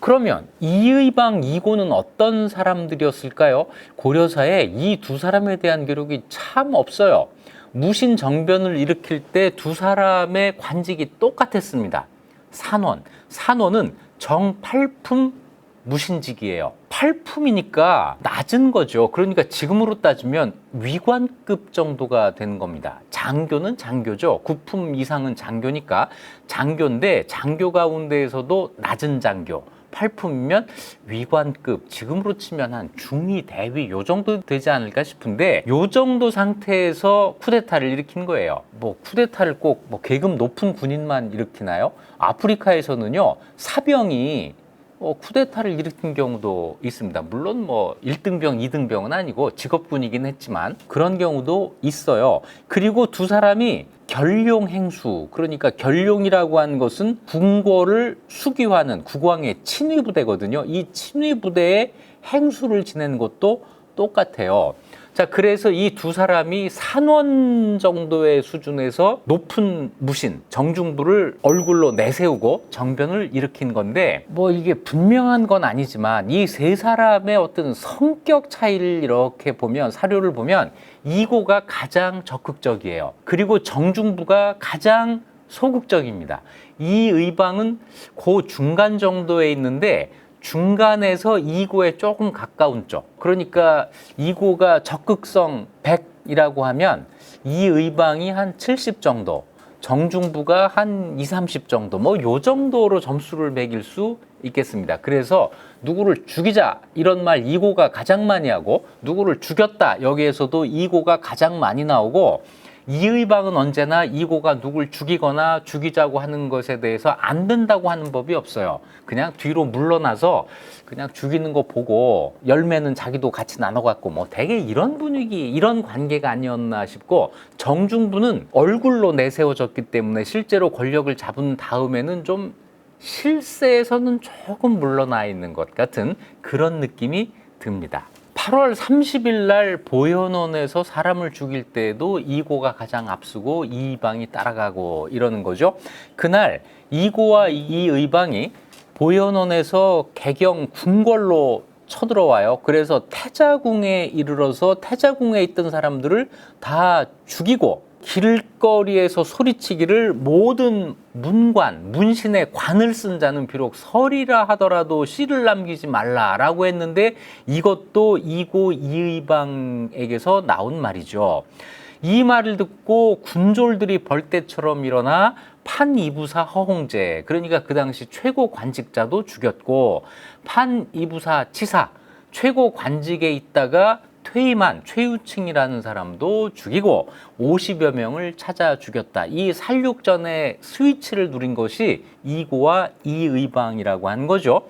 그러면 이의방 이고는 어떤 사람들이었을까요? 고려사에 이 두 사람에 대한 기록이 참 없어요. 무신 정변을 일으킬 때 두 사람의 관직이 똑같았습니다. 산원. 산원은 정팔품 무신직이에요. 팔품이니까 낮은 거죠. 그러니까 지금으로 따지면 위관급 정도가 되는 겁니다. 장교는 장교죠. 구품 이상은 장교니까 장교인데 장교 가운데에서도 낮은 장교. 팔품이면 위관급 지금으로 치면 한 중위 대위 요 정도 되지 않을까 싶은데 요 정도 상태에서 쿠데타를 일으킨 거예요. 뭐 쿠데타를 꼭 뭐 계급 높은 군인만 일으키나요? 아프리카에서는요 사병이 어, 쿠데타를 일으킨 경우도 있습니다. 물론 뭐 1등병, 2등병은 아니고 직업군이긴 했지만 그런 경우도 있어요. 그리고 두 사람이 결룡 행수, 그러니까 결룡이라고 하는 것은 궁궐을 수기하는 국왕의 친위 부대거든요. 이 친위 부대의 행수를 지내는 것도 똑같아요. 자, 그래서 이 두 사람이 산원 정도의 수준에서 높은 무신, 정중부를 얼굴로 내세우고 정변을 일으킨 건데, 뭐 이게 분명한 건 아니지만 이 세 사람의 어떤 성격 차이를 이렇게 보면, 사료를 보면 이고가 가장 적극적이에요. 그리고 정중부가 가장 소극적입니다. 이 의방은 그 중간 정도에 있는데 중간에서 2고에 조금 가까운 쪽. 그러니까 2고가 적극성 100이라고 하면 이 의방이 한 70 정도, 정중부가 한 2, 30 정도, 뭐 요 정도로 점수를 매길 수 있겠습니다. 그래서 누구를 죽이자 이런 말 2고가 가장 많이 하고 누구를 죽였다 여기에서도 2고가 가장 많이 나오고 이의방은 언제나 이고가 누굴 죽이거나 죽이자고 하는 것에 대해서 안 된다고 하는 법이 없어요. 그냥 뒤로 물러나서 그냥 죽이는 거 보고 열매는 자기도 같이 나눠 갖고 뭐 되게 이런 분위기, 이런 관계가 아니었나 싶고 정중부는 얼굴로 내세워졌기 때문에 실제로 권력을 잡은 다음에는 좀 실세에서는 조금 물러나 있는 것 같은 그런 느낌이 듭니다. 8월 30일 날 보현원에서 사람을 죽일 때도 이고가 가장 앞서고 이의방이 따라가고 이러는 거죠. 그날 이고와 이의방이 보현원에서 개경 궁궐로 쳐들어와요. 그래서 태자궁에 이르러서 태자궁에 있던 사람들을 다 죽이고 길거리에서 소리치기를 모든 문관, 문신의 관을 쓴 자는 비록 설이라 하더라도 씨를 남기지 말라라고 했는데 이것도 이고 이의방에게서 나온 말이죠. 이 말을 듣고 군졸들이 벌떼처럼 일어나 판이부사 허홍제 그러니까 그 당시 최고 관직자도 죽였고 판이부사 치사 최고 관직에 있다가 퇴임한 최유층이라는 사람도 죽이고 50여 명을 찾아 죽였다. 이 살육전의 스위치를 누린 것이 이고와 이의방이라고 하는 거죠.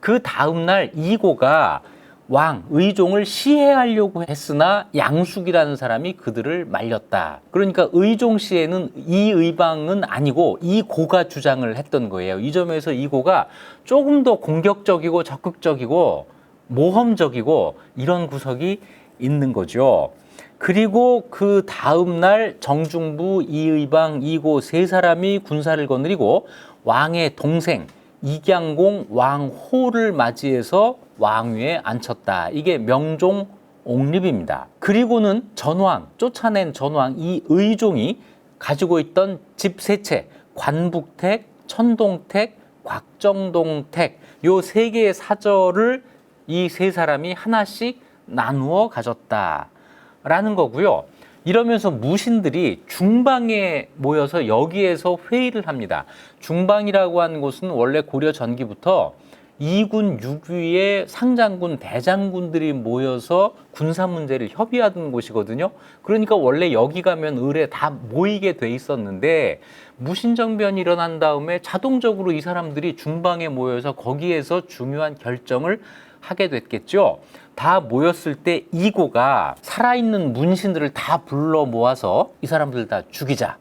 그 다음날 이고가 왕, 의종을 시해하려고 했으나 양숙이라는 사람이 그들을 말렸다. 그러니까 의종 시에는 이 의방은 아니고 이 고가 주장을 했던 거예요. 이 점에서 이 고가 조금 더 공격적이고 적극적이고 모험적이고 이런 구석이 있는 거죠. 그리고 그 다음 날 정중부 이의방 이고 세 사람이 군사를 거느리고 왕의 동생 이경공 왕호를 맞이해서 왕위에 앉혔다. 이게 명종 옹립입니다. 그리고는 전왕 쫓아낸 전왕 이 의종이 가지고 있던 집 세 채 관북택, 천동택, 곽정동택 요 세 개의 사절을 이 세 사람이 하나씩 나누어 가졌다라는 거고요. 이러면서 무신들이 중방에 모여서 여기에서 회의를 합니다. 중방이라고 하는 곳은 원래 고려 전기부터 이군 육위의 상장군 대장군들이 모여서 군사 문제를 협의하던 곳이거든요. 그러니까 원래 여기 가면 을에 다 모이게 돼 있었는데 무신정변이 일어난 다음에 자동적으로 이 사람들이 중방에 모여서 거기에서 중요한 결정을 하게 됐겠죠. 다 모였을 때 이고가 살아있는 문신들을 다 불러 모아서 이 사람들 다 죽이자.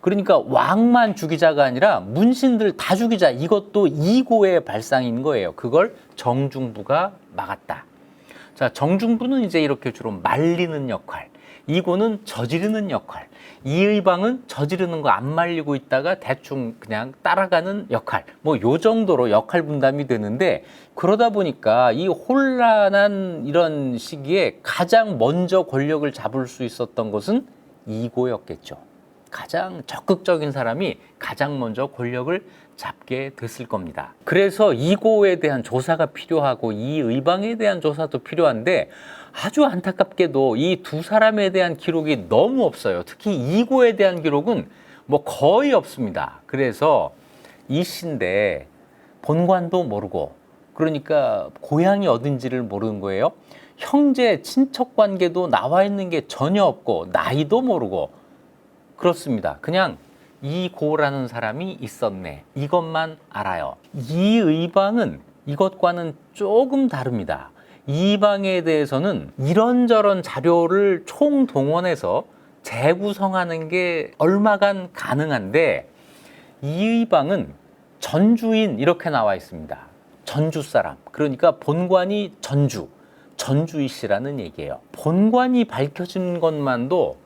그러니까 왕만 죽이자가 아니라 문신들 다 죽이자. 이것도 이고의 발상인 거예요. 그걸 정중부가 막았다. 자, 정중부는 이제 이렇게 주로 말리는 역할. 이고는 저지르는 역할. 이의방은 저지르는 거 안 말리고 있다가 대충 그냥 따라가는 역할. 뭐 요 정도로 역할 분담이 되는데 그러다 보니까 이 혼란한 이런 시기에 가장 먼저 권력을 잡을 수 있었던 것은 이고였겠죠. 가장 적극적인 사람이 가장 먼저 권력을 잡게 됐을 겁니다. 그래서 이고에 대한 조사가 필요하고 이 의방에 대한 조사도 필요한데 아주 안타깝게도 이 두 사람에 대한 기록이 너무 없어요. 특히 이고에 대한 기록은 뭐 거의 없습니다. 그래서 이 씨인데 본관도 모르고 그러니까 고향이 어딘지를 모르는 거예요. 형제 친척 관계도 나와 있는 게 전혀 없고 나이도 모르고 그렇습니다. 그냥 이고라는 사람이 있었네. 이것만 알아요. 이 의방은 이것과는 조금 다릅니다. 이방에 대해서는 이런저런 자료를 총동원해서 재구성하는 게 얼마간 가능한데 이의방은 전주인 이렇게 나와 있습니다. 전주 사람. 그러니까 본관이 전주, 전주이 씨라는 얘기예요. 본관이 밝혀진 것만도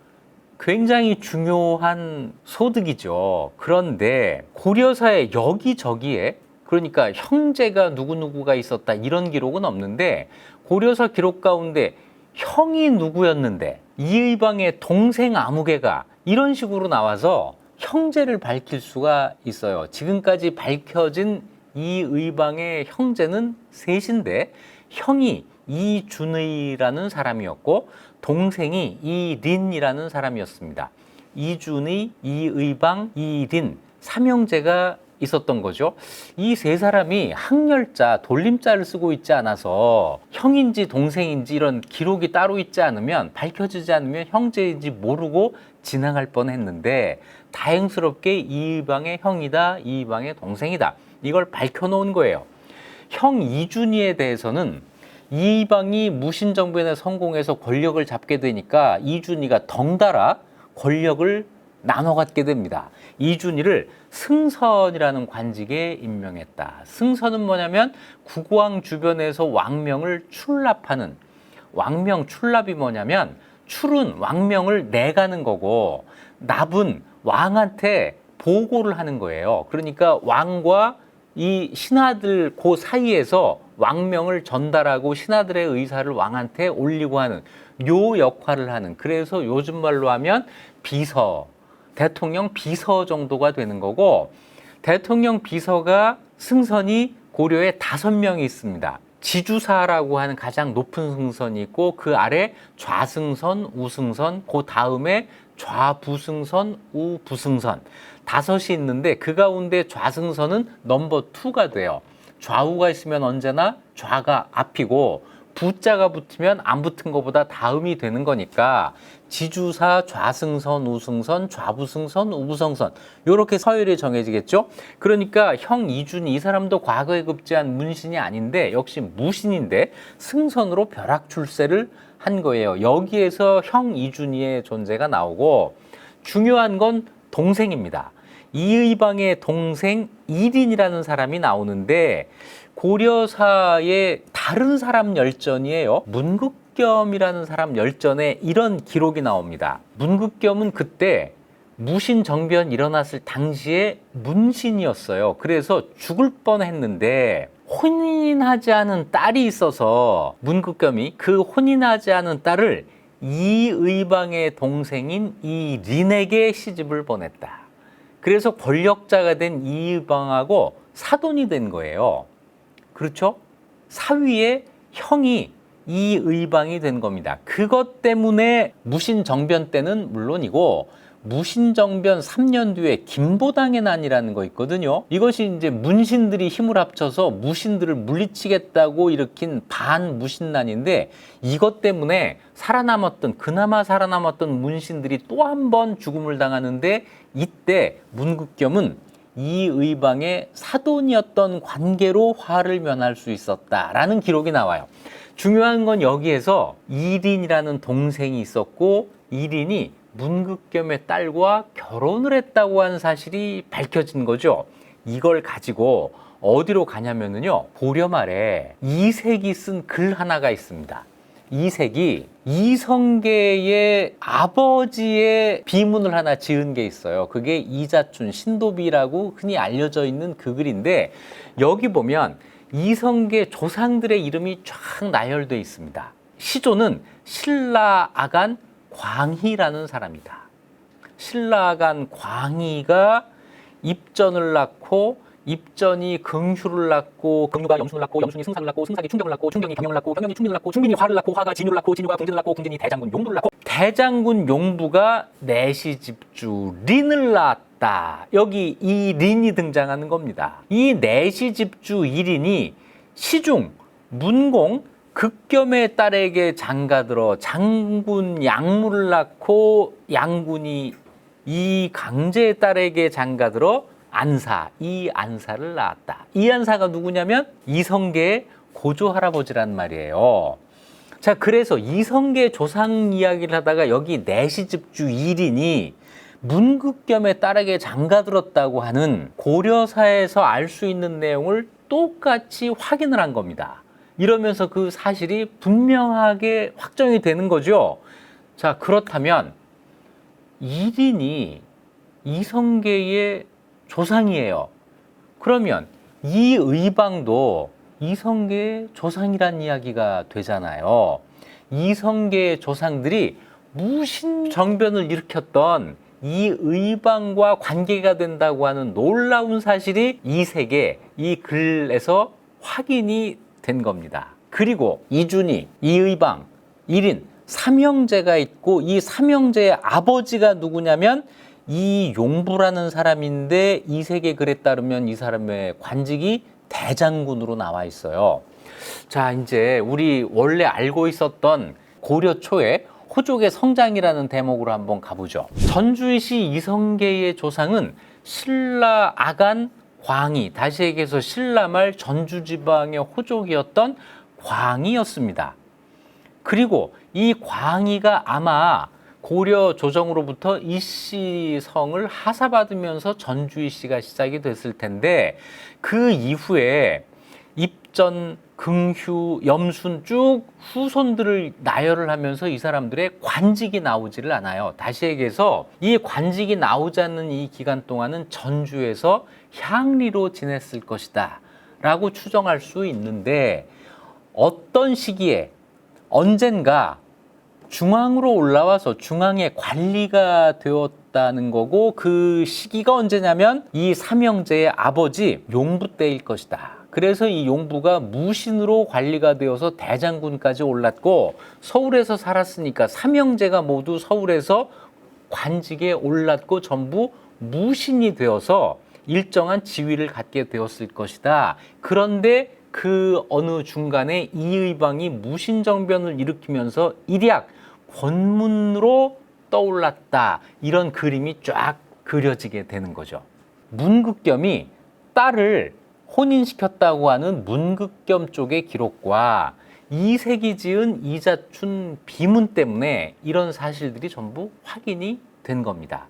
굉장히 중요한 소득이죠. 그런데 고려사의 여기저기에 그러니까 형제가 누구누구가 있었다 이런 기록은 없는데 고려사 기록 가운데 형이 누구였는데 이의방의 동생 아무개가 이런 식으로 나와서 형제를 밝힐 수가 있어요. 지금까지 밝혀진 이의방의 형제는 셋인데 형이 이준의라는 사람이었고 동생이 이린이라는 사람이었습니다. 이준의, 이의방, 이린 삼형제가 있었던 거죠. 이 세 사람이 항렬자, 돌림자를 쓰고 있지 않아서 형인지 동생인지 이런 기록이 따로 있지 않으면 밝혀지지 않으면 형제인지 모르고 지나갈 뻔 했는데 다행스럽게 이의방의 형이다, 이의방의 동생이다. 이걸 밝혀놓은 거예요. 형 이준희에 대해서는 이방이 무신정변에 성공해서 권력을 잡게 되니까 이준희가 덩달아 권력을 나눠 갖게 됩니다. 이준희를 승선이라는 관직에 임명했다. 승선은 뭐냐면 국왕 주변에서 왕명을 출납하는 왕명 출납이 뭐냐면 출은 왕명을 내가는 거고 납은 왕한테 보고를 하는 거예요. 그러니까 왕과 이 신하들 그 사이에서 왕명을 전달하고 신하들의 의사를 왕한테 올리고 하는 요 역할을 하는 그래서 요즘 말로 하면 비서 대통령 비서 정도가 되는 거고 대통령 비서가 승선이 고려에 다섯 명이 있습니다. 지주사라고 하는 가장 높은 승선이 있고 그 아래 좌승선, 우승선, 그 다음에 좌부승선, 우부승선 다섯이 있는데 그 가운데 좌승선은 넘버 투가 돼요. 좌우가 있으면 언제나 좌가 앞이고 부자가 붙으면 안 붙은 것보다 다음이 되는 거니까 지주사 좌승선 우승선 좌부승선 우부성선. 요렇게 서열이 정해지겠죠? 그러니까 형 이준이 이 사람도 과거에 급제한 문신이 아닌데 역시 무신인데 승선으로 벼락 출세를 한 거예요. 여기에서 형 이준이의 존재가 나오고 중요한 건 동생입니다. 이의방의 동생 이린이라는 사람이 나오는데 고려사의 다른 사람 열전이에요. 문국겸이라는 사람 열전에 이런 기록이 나옵니다. 문국겸은 그때 무신 정변 일어났을 당시에 문신이었어요. 그래서 죽을 뻔했는데 혼인하지 않은 딸이 있어서 문국겸이 그 혼인하지 않은 딸을 이의방의 동생인 이린에게 시집을 보냈다. 그래서 권력자가 된 이의방하고 사돈이 된 거예요. 그렇죠? 사위의 형이 이 의방이 된 겁니다. 그것 때문에 무신정변 때는 물론이고 무신정변 3년 뒤에 김보당의 난이라는 거 있거든요. 이것이 이제 문신들이 힘을 합쳐서 무신들을 물리치겠다고 일으킨 반무신난인데 이것 때문에 살아남았던 그나마 살아남았던 문신들이 또 한 번 죽음을 당하는데 이때 문국겸은 이 의방의 사돈이었던 관계로 화를 면할 수 있었다라는 기록이 나와요. 중요한 건 여기에서 이린이라는 동생이 있었고 이린이 문극겸의 딸과 결혼을 했다고 하는 사실이 밝혀진 거죠. 이걸 가지고 어디로 가냐면은요. 고려 말에 이색이 쓴 글 하나가 있습니다. 이색이 이성계의 아버지의 비문을 하나 지은 게 있어요. 그게 이자춘 신도비라고 흔히 알려져 있는 그 글인데 여기 보면 이성계 조상들의 이름이 쫙 나열돼 있습니다. 시조는 신라 아간 광희라는 사람이다. 신라간 광희가 입전을 낳고 입전이 긍휴를 낳고 긍휴가 염순을 낳고 염순이 승삭을 낳고 승삭이 충경을 낳고 충경이 경영을 낳고 경영이 충민을 낳고 충민이 화를 낳고 화가 진유를 낳고 진유가 궁진을 낳고 궁진이 대장군 용부를 낳고 대장군 용부가 내시집주 린을 낳았다. 여기 이 린이 등장하는 겁니다. 이 내시집주 이린이 시중 문공 극겸의 딸에게 장가들어 장군 양무를 낳고 양군이 이 강제의 딸에게 장가들어 안사 이 안사를 낳았다. 이 안사가 누구냐면 이성계의 고조 할아버지란 말이에요. 자 그래서 이성계 조상 이야기를 하다가 여기 내시집주 일인이 문극겸의 딸에게 장가들었다고 하는 고려사에서 알 수 있는 내용을 똑같이 확인을 한 겁니다. 이러면서 그 사실이 분명하게 확정이 되는 거죠. 자 그렇다면 일인이 이성계의 조상이에요. 그러면 이 의방도 이성계의 조상이란 이야기가 되잖아요. 이성계의 조상들이 무신 정변을 일으켰던 이 의방과 관계가 된다고 하는 놀라운 사실이 이 세계 이 글에서 확인이 된 겁니다. 그리고 이준이, 이의방, 일인 삼형제가 있고 이 삼형제의 아버지가 누구냐면 이 용부라는 사람인데 이 세계 글에 따르면 이 사람의 관직이 대장군으로 나와 있어요. 자, 이제 우리 원래 알고 있었던 고려 초에 호족의 성장이라는 대목으로 한번 가보죠. 전주시 이성계의 조상은 신라 아간 광희, 다시 얘기해서 신라말 전주지방의 호족이었던 광희였습니다. 그리고 이 광희가 아마 고려 조정으로부터 이씨 성을 하사받으면서 전주이 씨가 시작이 됐을 텐데 그 이후에 입전, 긍휴, 염순 쭉 후손들을 나열을 하면서 이 사람들의 관직이 나오지를 않아요. 다시 얘기해서 이 관직이 나오지 않는 이 기간 동안은 전주에서 향리로 지냈을 것이다. 라고 추정할 수 있는데 어떤 시기에 언젠가 중앙으로 올라와서 중앙에 관리가 되었다는 거고 그 시기가 언제냐면 이 삼형제의 아버지 용부 때일 것이다. 그래서 이 용부가 무신으로 관리가 되어서 대장군까지 올랐고 서울에서 살았으니까 삼형제가 모두 서울에서 관직에 올랐고 전부 무신이 되어서 일정한 지위를 갖게 되었을 것이다. 그런데 그 어느 중간에 이의방이 무신정변을 일으키면서 일약 권문으로 떠올랐다. 이런 그림이 쫙 그려지게 되는 거죠. 문극겸이 딸을 혼인시켰다고 하는 문극겸 쪽의 기록과 이색이 지은 이자춘 비문 때문에 이런 사실들이 전부 확인이 된 겁니다.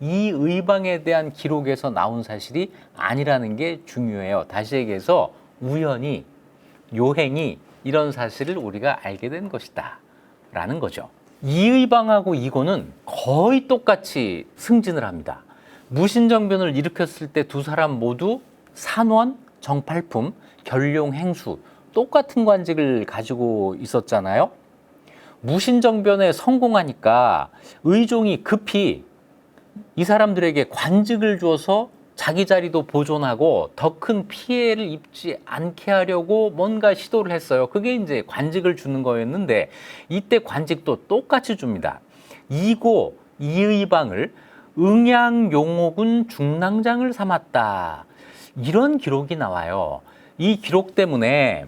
이 의방에 대한 기록에서 나온 사실이 아니라는 게 중요해요. 다시 얘기해서 우연히 요행이 이런 사실을 우리가 알게 된 것이다. 라는 거죠. 이의방하고 이고는 거의 똑같이 승진을 합니다. 무신정변을 일으켰을 때 두 사람 모두 산원, 정팔품, 결룡, 행수 똑같은 관직을 가지고 있었잖아요. 무신정변에 성공하니까 의종이 급히 이 사람들에게 관직을 주어서 자기 자리도 보존하고 더 큰 피해를 입지 않게 하려고 뭔가 시도를 했어요. 그게 이제 관직을 주는 거였는데 이때 관직도 똑같이 줍니다. 이고 이의방을 응양용옥은 중랑장을 삼았다. 이런 기록이 나와요. 이 기록 때문에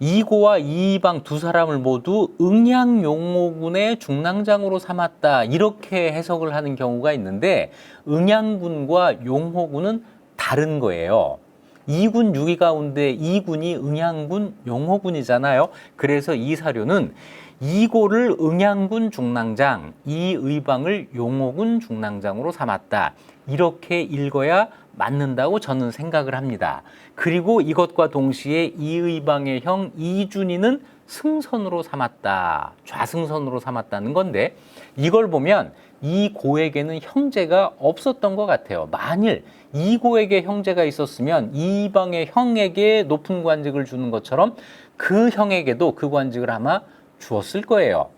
이고와 이이방 두 사람을 모두 응양 용호군의 중랑장으로 삼았다 이렇게 해석을 하는 경우가 있는데 응양군과 용호군은 다른 거예요. 이군 6위 가운데 이군이 응양군 용호군이잖아요. 그래서 이 사료는 이고를 응양군 중랑장, 이의방을 용호군 중랑장으로 삼았다. 이렇게 읽어야 맞는다고 저는 생각을 합니다. 그리고 이것과 동시에 이의방의 형 이준이는 승선으로 삼았다. 좌승선으로 삼았다는 건데 이걸 보면 이 고에게는 형제가 없었던 것 같아요. 만일 이 고에게 형제가 있었으면 이방의 형에게 높은 관직을 주는 것처럼 그 형에게도 그 관직을 아마 주었을 거예요.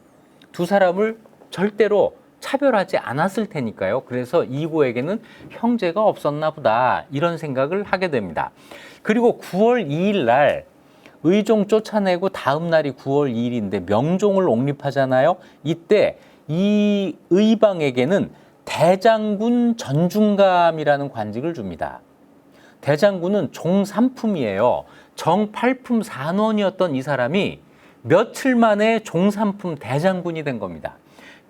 두 사람을 절대로 차별하지 않았을 테니까요. 그래서 이고에게는 형제가 없었나 보다 이런 생각을 하게 됩니다. 그리고 9월 2일 날 의종 쫓아내고 다음 날이 9월 2일인데 명종을 옹립하잖아요. 이때 이 의방에게는 대장군 전중감이라는 관직을 줍니다. 대장군은 종삼품이에요. 정팔품 산원이었던 이 사람이 며칠 만에 종삼품 대장군이 된 겁니다.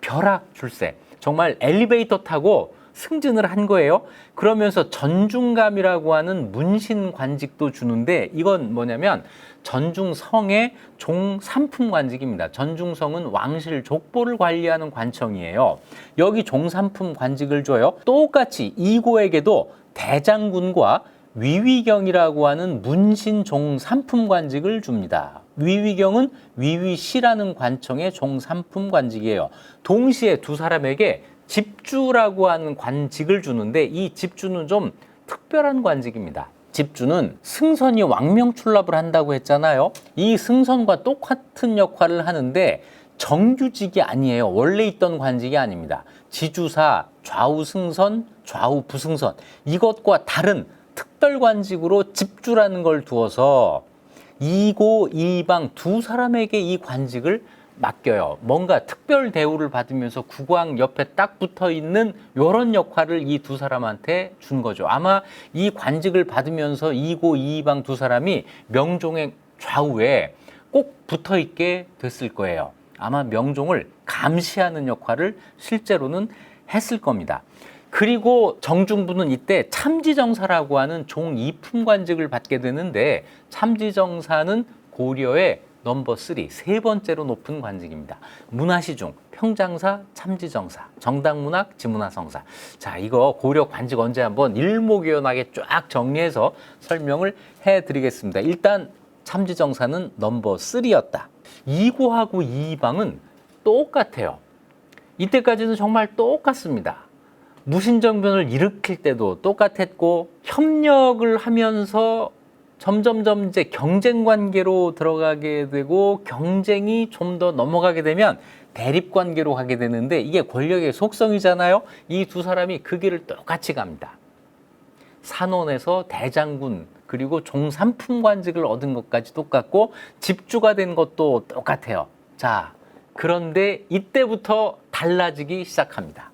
벼락 출세. 정말 엘리베이터 타고 승진을 한 거예요. 그러면서 전중감이라고 하는 문신 관직도 주는데 이건 뭐냐면 전중성의 종삼품 관직입니다. 전중성은 왕실 족보를 관리하는 관청이에요. 여기 종삼품 관직을 줘요. 똑같이 이고에게도 대장군과 위위경이라고 하는 문신 종삼품 관직을 줍니다. 위위경은 위위시라는 관청의 종삼품 관직이에요. 동시에 두 사람에게 집주라고 하는 관직을 주는데 이 집주는 좀 특별한 관직입니다. 집주는 승선이 왕명출납을 한다고 했잖아요. 이 승선과 똑같은 역할을 하는데 정규직이 아니에요. 원래 있던 관직이 아닙니다. 지주사, 좌우 승선, 좌우 부승선 이것과 다른 특별 관직으로 집주라는 걸 두어서 이고 이방 두 사람에게 이 관직을 맡겨요. 뭔가 특별 대우를 받으면서 국왕 옆에 딱 붙어 있는 이런 역할을 이 두 사람한테 준 거죠. 아마 이 관직을 받으면서 이고 이방 두 사람이 명종의 좌우에 꼭 붙어 있게 됐을 거예요. 아마 명종을 감시하는 역할을 실제로는 했을 겁니다. 그리고 정중부는 이때 참지정사라고 하는 종 이품 관직을 받게 되는데 참지정사는 고려의 넘버 쓰리 세 번째로 높은 관직입니다. 문화시중, 평장사, 참지정사, 정당문학, 지문화성사. 자, 이거 고려 관직 언제 한번 일목요연하게 쫙 정리해서 설명을 해드리겠습니다. 일단 참지정사는 넘버 쓰리였다 이고하고 이방은 똑같아요. 이때까지는 정말 똑같습니다. 무신정변을 일으킬 때도 똑같았고 협력을 하면서 점점점 이제 경쟁 관계로 들어가게 되고 경쟁이 좀 더 넘어가게 되면 대립 관계로 가게 되는데 이게 권력의 속성이잖아요. 이 두 사람이 그 길을 똑같이 갑니다. 산원에서 대장군 그리고 종삼품 관직을 얻은 것까지 똑같고 집주가 된 것도 똑같아요. 자, 그런데 이때부터 달라지기 시작합니다.